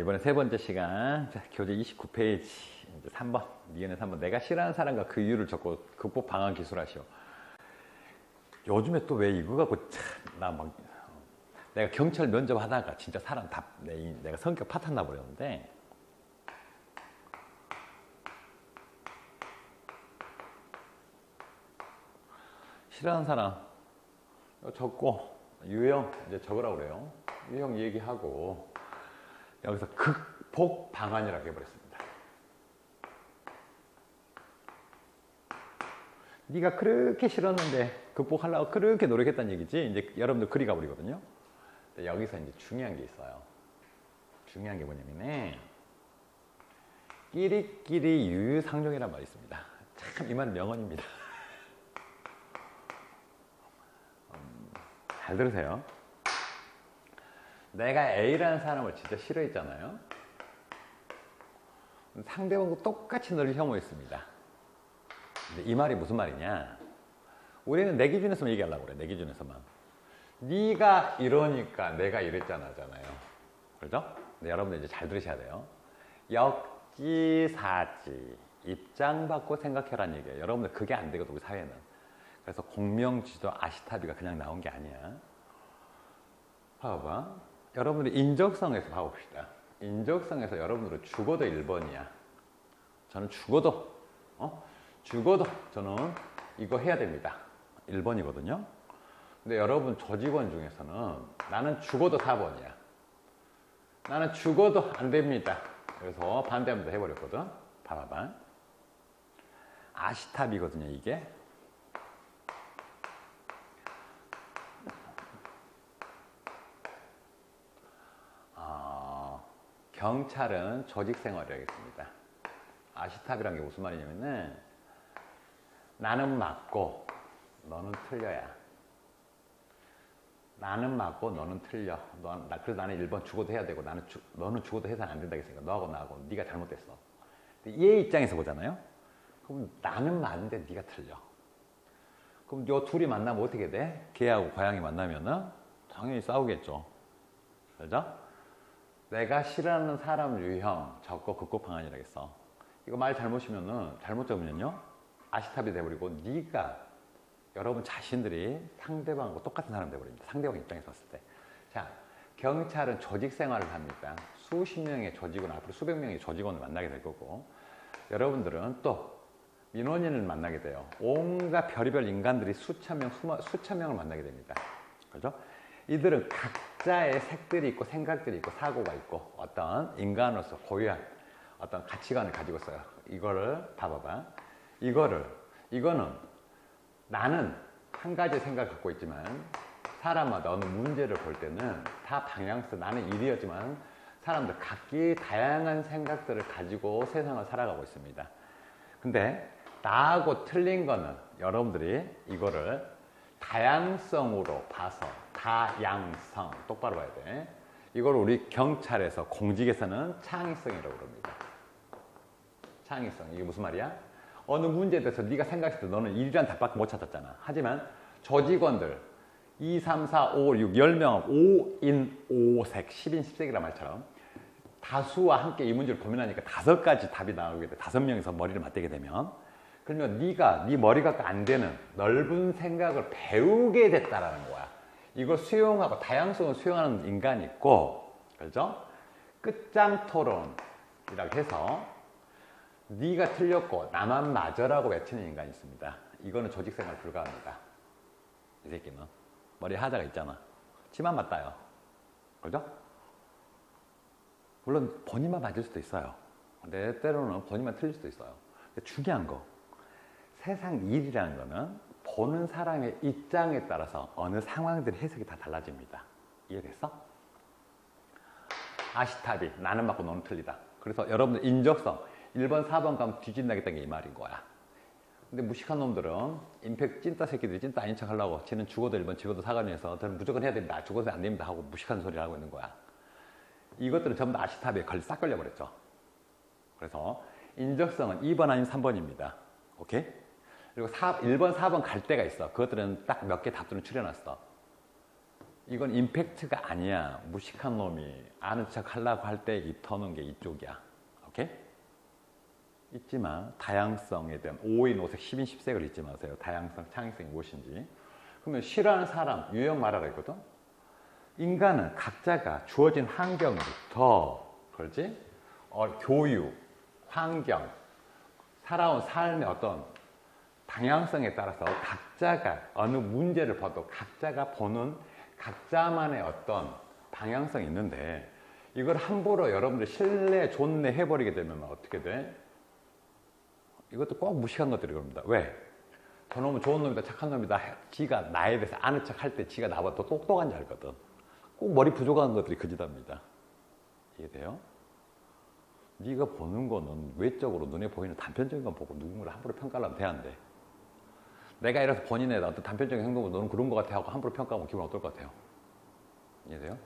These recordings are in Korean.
이번에 세 번째 시간. 자, 교재 29페이지. 이제 3번. 니은의 3번. 내가 싫어하는 사람과 그 이유를 적고 극복 방안 기술하시오. 요즘에 또 왜 이거 갖고 나막 내가 경찰 면접 하다가 진짜 사람 다 내, 내가 성격 파탄 나 버렸는데 싫어하는 사람 이거 적고 유형 이제 적으라고 그래요. 유형 얘기하고 여기서 극복 방안이라고 해버렸습니다. 네가 그렇게 싫었는데 극복하려고 그렇게 노력했다는 얘기지. 이제 여러분들 그리 가버리거든요. 여기서 이제 중요한 게 있어요. 중요한 게 뭐냐면은 끼리끼리 유유상종이란 말이 있습니다. 참이 말은 명언입니다. 음, 잘 들으세요. 내가 A라는 사람을 진짜 싫어했잖아요. 상대방도 똑같이 너를 혐오했습니다. 이 말이 무슨 말이냐? 우리는 내 기준에서만 얘기하려고 그래. 내 기준에서만. 네가 이러니까 내가 이랬잖아잖아요. 그렇죠? 근데 여러분들 이제 잘 들으셔야 돼요. 역지사지 입장 받고 생각해라는 얘기예요. 여러분들 그게 안 되거든 우리 사회는. 그래서 공명지도 아시타비가 그냥 나온 게 아니야. 봐봐. 여러분들이 인적성에서 봐봅시다. 인적성에서 여러분들은 죽어도 1번이야. 저는 죽어도 어? 죽어도 저는 이거 해야 됩니다. 1번이거든요. 근데 여러분 조직원 중에서는 나는 죽어도 4번이야. 나는 죽어도 안 됩니다. 그래서 반대합니다 해버렸거든. 봐봐봐. 아시탑이거든요, 이게. 경찰은 조직 생활을 하겠습니다. 아시탑이란 게 무슨 말이냐면은 나는 맞고 너는 틀려야. 나는 맞고 너는 틀려. 너, 나, 그래서 나는 1번 죽어도 해야 되고 나는 주, 너는 죽어도 해서는 안 된다고 생각. 너하고 나하고 네가 잘못됐어. 얘 입장에서 보잖아요. 그럼 나는 맞는데 네가 틀려. 그럼 요 둘이 만나면 어떻게 돼? 개하고 고양이 만나면은 당연히 싸우겠죠. 그죠? 내가 싫어하는 사람 유형 적고 극복 방안이라겠어. 이거 말 잘못이면은 잘못 적으면요 아시탑이 돼버리고 네가 여러분 자신들이 상대방하고 똑같은 사람 돼버립니다. 상대방 입장에서 봤을 때. 자, 경찰은 조직 생활을 합니다. 수십 명의 조직원, 앞으로 수백 명의 조직원을 만나게 될 거고, 여러분들은 또 민원인을 만나게 돼요. 온갖 별의별 인간들이 수천 명, 수천 명을 만나게 됩니다. 그죠? 이들은 각 자의 색들이 있고 생각들이 있고 사고가 있고 어떤 인간으로서 고유한 어떤 가치관을 가지고 있어요. 이거를 봐봐봐. 이거를, 이거는 나는 한 가지 생각을 갖고 있지만 사람마다 어느 문제를 볼 때는 다 방향성 나는 일이었지만 사람들 각기 다양한 생각들을 가지고 세상을 살아가고 있습니다. 근데 나하고 틀린 거는 여러분들이 이거를 다양성으로 봐서 다양성 똑바로 봐야 돼. 이걸 우리 경찰에서 공직에서는 창의성이라고 그럽니다. 창의성 이게 무슨 말이야? 어느 문제에 대해서 네가 생각했을 때 너는 일이란 답밖에 못 찾았잖아. 하지만 조직원들 2, 3, 4, 5, 6, 10명 5인 5색, 10인 10색이란 말처럼 다수와 함께 이 문제를 고민하니까 다섯 가지 답이 나오게 돼. 다섯 명이서 머리를 맞대게 되면 그러면 네가 네 머리가 안 되는 넓은 생각을 배우게 됐다라는 거야. 이걸 수용하고 다양성을 수용하는 인간이 있고 그렇죠? 끝장 토론이라고 해서 네가 틀렸고 나만 맞아라고 외치는 인간이 있습니다. 이거는 조직생활 불가합니다. 이 새끼는 머리 하자가 있잖아. 치만 맞다요. 그죠? 물론 본인만 맞을 수도 있어요. 근데 때로는 본인만 틀릴 수도 있어요. 중요한 거 세상 일이라는 거는 보는 사람의 입장에 따라서 어느 상황들의 해석이 다 달라집니다. 이해됐어? 아시타비 나는 맞고 너는 틀리다. 그래서 여러분들 인적성 1번, 4번 가면 뒤진다겠다는 게 이 말인 거야. 근데 무식한 놈들은 임팩 찐따 새끼들이 찐따 아닌 척 하려고 쟤는 죽어도 1번, 죽어도 4간에서 저는 무조건 해야 됩니다. 죽어도 안 됩니다. 하고 무식한 소리를 하고 있는 거야. 이것들은 전부 다 아시타비에 걸리, 싹 걸려버렸죠. 그래서 인적성은 2번 아닌 3번입니다. 오케이? 그리고 4, 1번, 4번 갈 때가 있어. 그것들은 딱 몇 개 답들은 추려놨어. 이건 임팩트가 아니야. 무식한 놈이 아는 척 하려고 할 때 입 터는 게 이쪽이야. 오케이? 잊지 마. 다양성에 대한 5인 5색, 10인 10색을 잊지 마세요. 다양성, 창의성이 무엇인지. 그러면 싫어하는 사람, 유형 말하가 있거든? 인간은 각자가 주어진 환경부터, 그렇지? 어, 교육, 환경, 살아온 삶의 어떤 방향성에 따라서 각자가 어느 문제를 봐도 각자가 보는 각자만의 어떤 방향성이 있는데 이걸 함부로 여러분들 신뢰, 존내 해버리게 되면 어떻게 돼? 이것도 꼭 무식한 것들이 그럽니다. 왜? 저놈은 좋은 놈이다, 착한 놈이다. 지가 나에 대해서 아는 척 할 때 지가 나보다 더 똑똑한 줄 알거든. 꼭 머리 부족한 것들이 그지답니다. 이해돼요? 네가 보는 거는 외적으로 눈에 보이는 단편적인 건 보고 누군가를 함부로 평가를 하면 돼안 돼? 내가 이래서 본인의 어떤 단편적인 행동을 너는 그런 것 같아 하고 함부로 평가하면 기분 어떨 것 같아요? 이해돼요?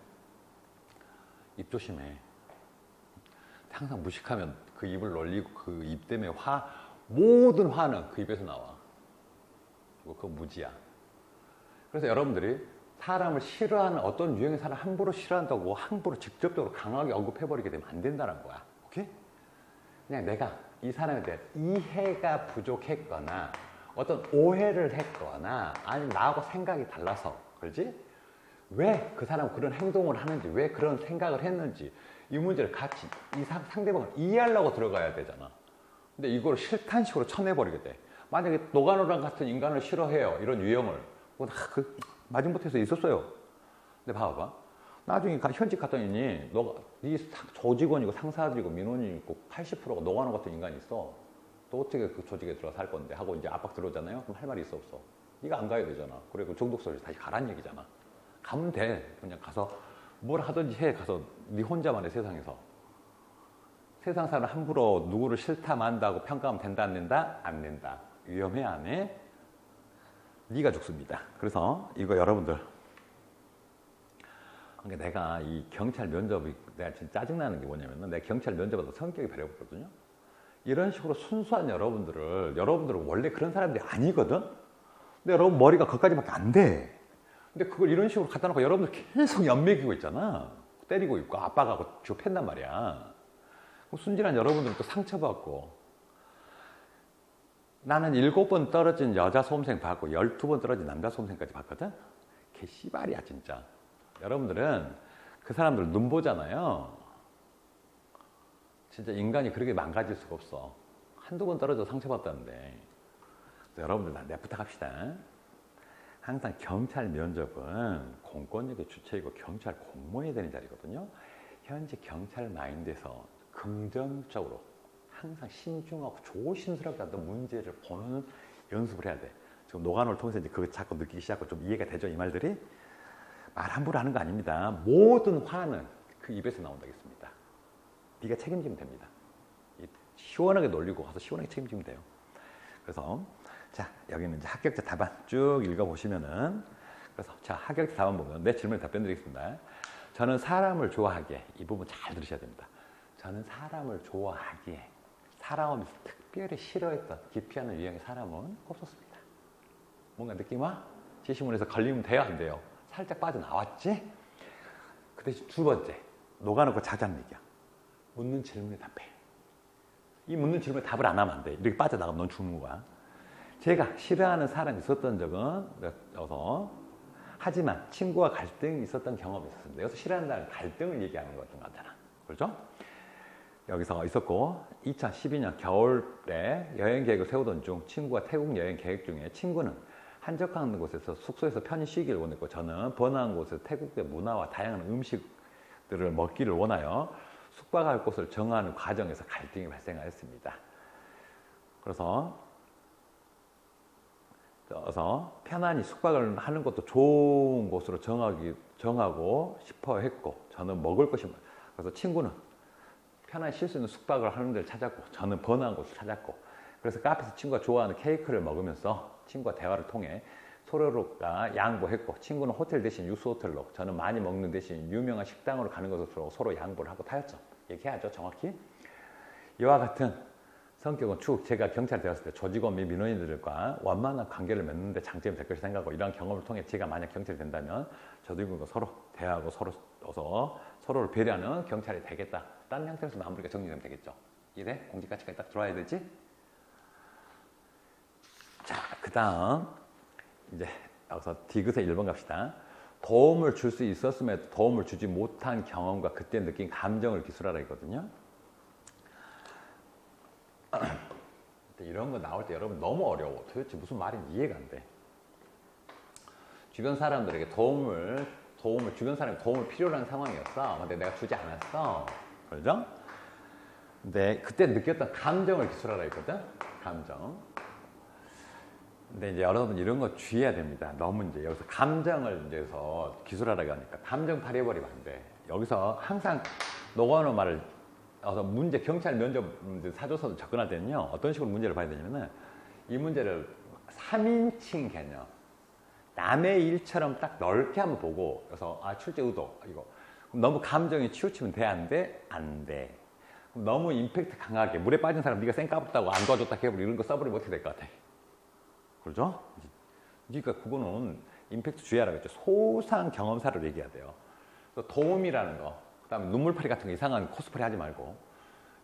입 조심해. 항상 무식하면 그 입을 놀리고 그 입 때문에 화, 모든 화는 그 입에서 나와. 그리고 그거 무지야. 그래서 여러분들이 사람을 싫어하는 어떤 유형의 사람 함부로 싫어한다고 함부로 직접적으로 강하게 언급해버리게 되면 안 된다는 거야. 오케이? 그냥 내가 이 사람에 대한 이해가 부족했거나 어떤 오해를 했거나 아니면 나하고 생각이 달라서 그러지? 왜 그 사람은 그런 행동을 하는지 왜 그런 생각을 했는지 이 문제를 같이 이 상, 상대방을 이해하려고 들어가야 되잖아. 근데 이걸 실탄 식으로 쳐내버리게 돼. 만약에 노가노랑 같은 인간을 싫어해요. 이런 유형을. 그, 마지못해서 있었어요. 근데 봐봐. 나중에 가- 현직 갔더니 너가 네 상- 조직원이고 상사들이고 민원이 있고 80%가 노가노 같은 인간이 있어. 또 어떻게 그 조직에 들어가 살 건데 하고 이제 압박 들어오잖아요. 그럼 할 말이 있어 없어. 네가 안 가야 되잖아. 그래 그 종독소리 다시 가란 얘기잖아. 가면 돼. 그냥 가서 뭘 하든지 해. 가서 네 혼자만의 세상에서. 세상 사람 함부로 누구를 싫다 만다고 평가하면 된다 안 된다? 안 된다. 위험해 안 해? 네가 죽습니다. 그래서 이거 여러분들 그러니까 내가 이 경찰 면접이 내가 진짜 짜증나는 게 뭐냐면은 내가 경찰 면접에서 성격이 배려거든요. 이런 식으로 순수한 여러분들을 여러분들은 원래 그런 사람들이 아니거든. 근데 여러분 머리가 거기까지밖에 안 돼. 근데 그걸 이런 식으로 갖다 놓고 여러분들 계속 연맥이고 있잖아. 때리고 있고 압박하고 쥐어 팬단 말이야. 그럼 순진한 여러분들은 또 상처받고 나는 일곱 번 떨어진 여자 수험생 봤고 열두 번 떨어진 남자 수험생까지 봤거든. 걔 씨발이야 진짜. 여러분들은 그 사람들 눈 보잖아요. 진짜 인간이 그렇게 망가질 수가 없어. 한두 번 떨어져 상처받다는데. 여러분들 내 부탁합시다. 항상 경찰 면접은 공권력의 주체이고 경찰 공무원이 되는 자리거든요. 현재 경찰 마인드에서 긍정적으로 항상 신중하고 조심스럽게 어떤 문제를 보는 연습을 해야 돼. 지금 노간호를 통해서 이제 그거 자꾸 느끼기 시작하고 좀 이해가 되죠, 이 말들이? 말 함부로 하는 거 아닙니다. 모든 화는 그 입에서 나온다겠습니다. 네가 책임지면 됩니다. 이 시원하게 놀리고 가서 시원하게 책임지면 돼요. 그래서 자 여기는 이제 합격자 답안 쭉 읽어보시면은 그래서 자 합격자 답안 보면 내 질문에 답변드리겠습니다. 저는 사람을 좋아하기에 이 부분 잘 들으셔야 됩니다. 저는 사람을 좋아하기에 살아오면서 특별히 싫어했던 기피하는 유형의 사람은 없었습니다. 뭔가 느낌 와? 지시문에서 걸리면 돼요 안 돼요? 살짝 빠져나왔지? 그 대신 두 번째 녹아놓고 자자는 얘기야. 묻는 질문에 답해. 이 묻는 질문에 답을 안 하면 안 돼. 이렇게 빠져나가면 넌 죽는 거야. 제가 싫어하는 사람이 있었던 적은 여서 하지만 친구와 갈등이 있었던 경험이 있었습니다. 여기서 싫어한다는 갈등을 얘기하는 것 같잖아. 그렇죠? 여기서 있었고 2012년 겨울에 여행 계획을 세우던 중 친구가 태국 여행 계획 중에 친구는 한적한 곳에서 숙소에서 편히 쉬기를 원했고 저는 번화한 곳에서 태국의 문화와 다양한 음식들을 먹기를 원하여 숙박할 곳을 정하는 과정에서 갈등이 발생하였습니다. 그래서 그래서 편안히 숙박을 하는 것도 좋은 곳으로 정하기 정하고 싶어 했고 저는 먹을 것이 많- 그래서 친구는 편안히 쉴 수 있는 숙박을 하는 데를 찾았고 저는 번화한 곳을 찾았고 그래서 카페에서 친구가 좋아하는 케이크를 먹으면서 친구와 대화를 통해 서로가 양보했고 친구는 호텔 대신 유수 호텔로 저는 많이 먹는 대신 유명한 식당으로 가는 것으로 서로 양보를 하고 타였죠. 얘기해야죠 정확히. 이와 같은 성격은 쭉 제가 경찰 되었을 때 조직원 및 민원인들과 원만한 관계를 맺는데 장점이 될 것이 생각하고 이러한 경험을 통해 제가 만약 경찰이 된다면 조직원과 서로 대화하고 서로 어서 서로를 배려하는 경찰이 되겠다. 다른 형태로서 마무리가 정리되면 되겠죠. 이래 공직 가치가 딱 들어와야 되지. 자, 그다음 이제 여기서 디귿의 1번 갑시다. 도움을 줄 수 있었음에도 도움을 주지 못한 경험과 그때 느낀 감정을 기술하라 했거든요. 근데 이런 거 나올 때 여러분 너무 어려워. 도대체 무슨 말인지 이해가 안 돼. 주변 사람들에게 도움을 도움을 주변 사람이 도움을 필요로 하는 상황이었어. 근데 내가 주지 않았어. 그렇죠? 근데 그때 느꼈던 감정을 기술하라 했거든. 감정. 근데 이제 여러분 이런 거 주의해야 됩니다. 너무 이제 여기서 감정을 이제서 기술하라고 하니까 감정 발휘해버리면 안 돼. 여기서 항상 노건호 말을 어서 문제 경찰 면접 사조서 접근할 때는요 어떤 식으로 문제를 봐야 되냐면은 이 문제를 3인칭 개념 남의 일처럼 딱 넓게 한번 보고 그래서 아 출제 의도 이거 너무 감정에 치우치면 돼 안 돼? 안 돼. 너무 임팩트 강하게 물에 빠진 사람 네가 쌩 까봤다고 안 도와줬다 해버리 이런 거 써버리면 어떻게 될 것 같아? 그렇죠? 그러니까 그거는 임팩트 주의하라고 했죠. 소상 경험사를 얘기해야 돼요. 또 도움이라는 거, 그 다음에 눈물파리 같은 거 이상한 코스프레 하지 말고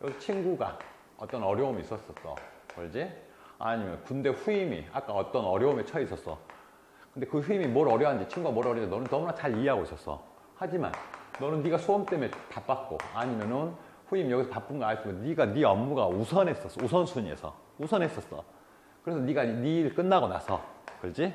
여기 친구가 어떤 어려움이 있었었어. 그러지? 아니면 군대 후임이 아까 어떤 어려움에 처해 있었어. 근데 그 후임이 뭘 어려워하는지 친구가 뭘 어려운지 너는 너무나 잘 이해하고 있었어. 하지만 너는 네가 소음 때문에 바빴고 아니면은 후임 여기서 바쁜 거 알지만 네가 네 업무가 우선했었어. 우선순위에서 우선했었어. 그래서 네가 네 일 끝나고 나서 그렇지?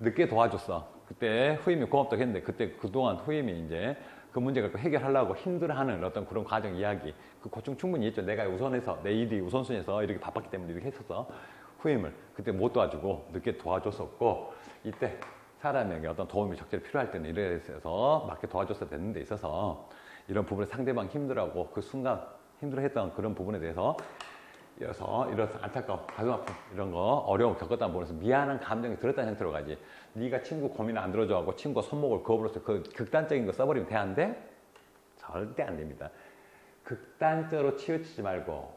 늦게 도와줬어. 그때 후임이 고맙다고 했는데 그때 그동안 후임이 이제 그 문제를 해결하려고 힘들어하는 어떤 그런 과정 이야기 그 고충 충분히 있죠. 내가 우선해서 내 일이 우선순위에서 이렇게 바빴기 때문에 이렇게 했었어. 후임을 그때 못 도와주고 늦게 도와줬었고 이때 사람에게 어떤 도움이 적절히 필요할 때는 이래서 맞게 도와줬어야 되는 데 있어서 이런 부분에 상대방 힘들어하고 그 순간 힘들어했던 그런 부분에 대해서 이어서 이런 안타까움, 가슴 아픔 이런 거 어려움 겪었다는 부분에서 미안한 감정이 들었다는 형태로 가지. 네가 친구 고민 안 들어줘하고 친구가 손목을 그어버려서 그 극단적인 거 써버리면 돼안 돼? 절대 안 됩니다. 극단적으로 치우치지 말고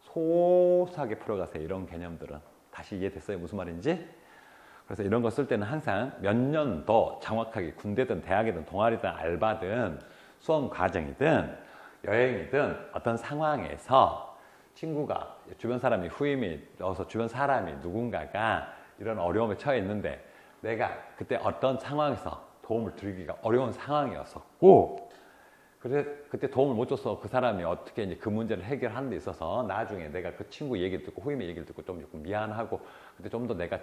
소소하게 풀어가세요. 이런 개념들은 다시 이해됐어요? 무슨 말인지? 그래서 이런 거 쓸 때는 항상 몇 년 더 정확하게 군대든 대학이든 동아리든 알바든 수험 과정이든 여행이든 어떤 상황에서 친구가 주변 사람이 후임이 어서 주변 사람이 누군가가 이런 어려움에 처해 있는데 내가 그때 어떤 상황에서 도움을 드리기가 어려운 상황이었었고 그래 그때 도움을 못 줘서 그 사람이 어떻게 이제 그 문제를 해결하는 데 있어서 나중에 내가 그 친구 얘기를 듣고 후임의 얘기를 듣고 좀 조금 미안하고 그때 좀 더 내가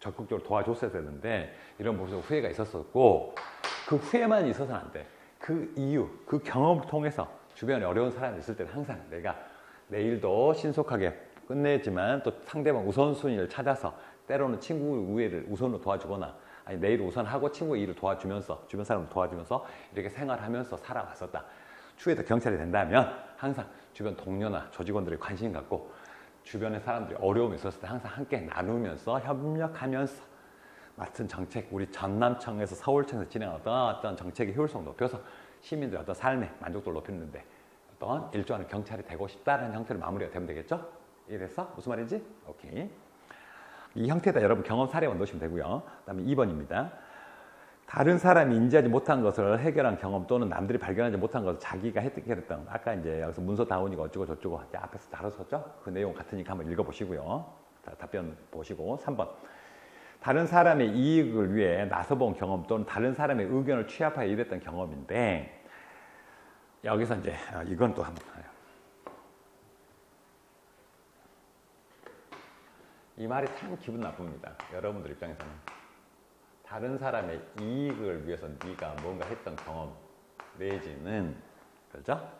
적극적으로 도와줬어야 되는데 이런 모습 후회가 있었었고 그 후회만 있어서는 안 돼. 그 이유, 그 경험을 통해서 주변에 어려운 사람이 있을 때는 항상 내가 내 일도 신속하게 끝내지만 또 상대방 우선순위를 찾아서 때로는 친구 우애를 우선으로 도와주거나 아니 내 일을 우선하고 친구 일을 도와주면서 주변 사람을 도와주면서 이렇게 생활하면서 살아왔었다. 추후에도 경찰이 된다면 항상 주변 동료나 조직원들이 관심 갖고 주변의 사람들이 어려움이 있었을 때 항상 함께 나누면서 협력하면서 맡은 정책, 우리 전남청에서 서울청에서 진행하던 어떤 정책의 효율성 높여서 시민들의 어떤 삶의 만족도를 높이는데 어떤 일조하는 경찰이 되고 싶다는 형태로 마무리가 되면 되겠죠? 이래서 무슨 말인지? 오케이. 이 형태에다 여러분 경험 사례만 넣으시면 되고요. 그 다음에 2번입니다. 다른 사람이 인지하지 못한 것을 해결한 경험 또는 남들이 발견하지 못한 것을 자기가 해결했던 아까 이제 여기서 문서 다운이가 어쩌고 저쩌고 앞에서 다뤘었죠? 그 내용 같으니까 한번 읽어보시고요. 자, 답변 보시고 3번. 다른 사람의 이익을 위해 나서본 경험 또는 다른 사람의 의견을 취합하여 일했던 경험인데 여기서 이제 아, 이건 또 한번 봐요. 이 말이 참 기분 나쁩니다. 여러분들 입장에서는 다른 사람의 이익을 위해서 네가 뭔가 했던 경험 내지는 그렇죠?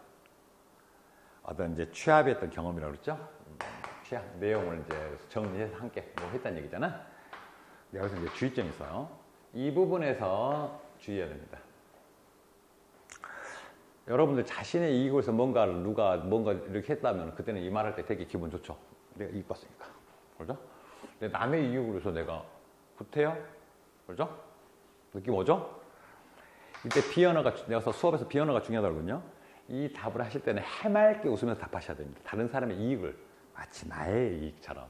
어떤 이제 취합했던 경험이라고 그랬죠? 음, 취합 내용을 이제 정리해서 함께 뭐 했다는 얘기잖아. 여기서 이제 주의점이 있어요. 이 부분에서 주의해야 됩니다. 여러분들 자신의 이익을 위해서 뭔가를 누가 뭔가 이렇게 했다면 그때는 이 말할 때 되게 기분 좋죠. 내가 이익 봤으니까. 그죠? 내 남의 이익을 위해서 내가 구태여? 그죠? 느낌 오죠? 이때 비언어가, 내가 수업에서 비언어가 중요하다거든요. 이 답을 하실 때는 해맑게 웃으면서 답하셔야 됩니다. 다른 사람의 이익을 마치 나의 이익처럼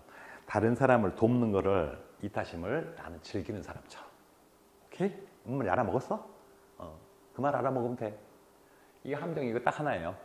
다른 사람을 돕는 거를 이타심을 나는 즐기는 사람처럼. 오케이? 음, 알아먹었어? 어. 그 말 알아먹으면 돼. 이 함정 이거 딱 하나예요.